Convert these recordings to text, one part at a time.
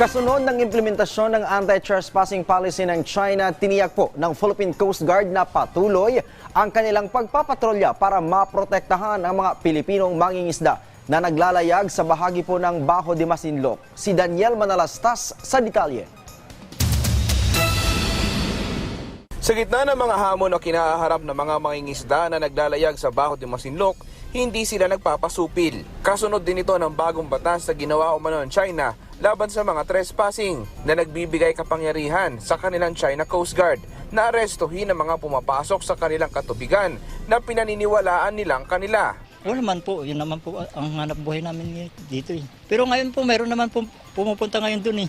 Kasunod ng implementasyon ng anti-trespassing policy ng China, tiniyak po ng Philippine Coast Guard na patuloy ang kanilang pagpapatrolya para maprotektahan ang mga Pilipinong mangingisda na naglalayag sa bahagi po ng Baho de Masinloc. Si Daniel Manalastas sa detalye. Sa gitna ng mga hamon o kinaharap ng mga mangingisda na naglalayag sa Baho de Masinloc, hindi sila nagpapasupil. Kasunod din ito ng bagong batas na ginawa umano ng China laban sa mga trespassing na nagbibigay kapangyarihan sa kanilang China Coast Guard na arestuhin ang mga pumapasok sa kanilang katubigan na pinaniniwalaan nilang kanila. Oo naman po, yun naman po ang hanap buhay namin dito eh. Pero ngayon po, meron naman po pumupunta ngayon dun eh.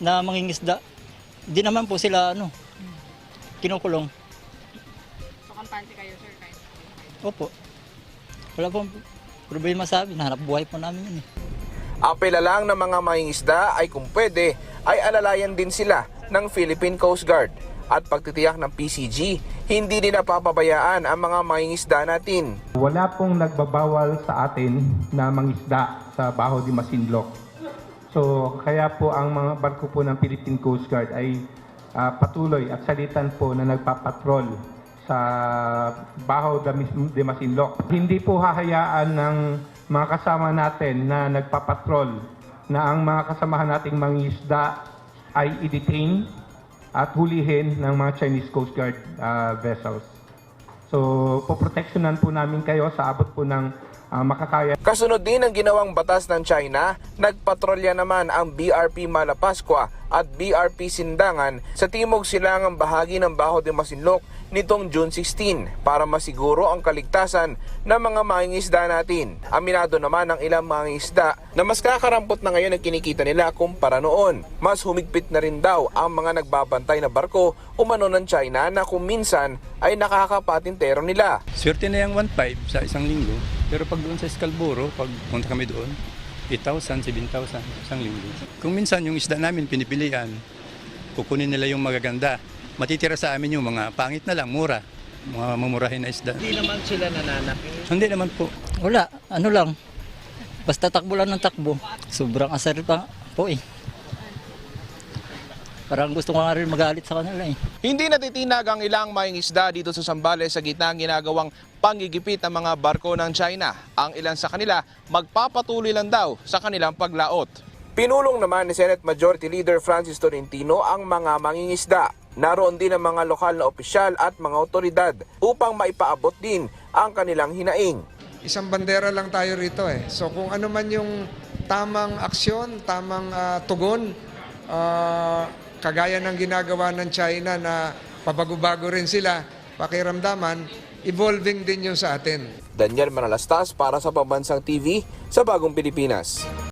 Na mangingisda. Hindi naman po sila ano, kinukulong. So, kampante kayo, sir, kahit Opo. Wala pong problema sa amin, hanap buhay po namin yun eh. Apela lang ng mga mangingisda ay kung pwede ay alalayan din sila ng Philippine Coast Guard at pagtitiyak ng PCG, hindi nila papabayaan ang mga mangingisda natin. Wala pong nagbabawal sa atin na mangisda sa Baho de Masinloc. So kaya po ang mga barko po ng Philippine Coast Guard ay ah, patuloy at salitan po na nagpapatrol sa Baho de Masinloc. Hindi po hahayaan ng mga kasama natin na nagpapatrol na ang mga kasamahan nating mangisda ay i-detain at hulihin ng mga Chinese Coast Guard ah, vessels. So, poproteksyonan po namin kayo sa abot po ng ah, makakaya Kasunod din ang ginawang batas ng China, nagpatrolya naman ang BRP Malapascua at BRP Sindangan sa timog silangang bahagi ng Baho de Masinloc nitong June 16 para masiguro ang kaligtasan ng mga mangingisda natin. Aminado naman ang ilang mangingisda na mas kakarampot na ngayon ang kinikita nila kumpara noon. Mas humigpit na rin daw ang mga nagbabantay na barko umano ng China na kung minsan ay nakakapatintero nila. Swerte na yung 1.5 sa isang linggo. Pero pag doon sa Scalboro, pag punta kami doon, 8,000, 7,000 isang linggo. Kung minsan yung isda namin pinipilian, kukunin nila yung magaganda. Matitira sa amin yung mga pangit na lang, mura. Mga mamurahin na isda. Hindi naman sila nananakit? Hindi naman po. Wala, ano lang. Basta takbo lang ng takbo. Sobrang asar pa po eh. Parang gusto ko nga rin magalit sa kanila eh. Hindi natitinag ang ilang mangingisda dito sa Sambales sa gitna ng ginagawang panggigipit ng mga barko ng China. Ang ilan sa kanila magpapatuloy lang daw sa kanilang paglaot. Pinulong naman ni Senate Majority Leader Francis Tolentino ang mga mangingisda. Naroon din ang mga lokal na opisyal at mga otoridad upang maipaabot din ang kanilang hinaing. isang bandera lang tayo rito eh. So kung ano man yung tamang aksyon, tamang ah, tugon, ah, kagaya ng ginagawa ng China na pabago-bago rin sila, pakiramdaman, evolving din yun sa atin. Daniel Manalastas para sa Pambansang TV sa Bagong Pilipinas.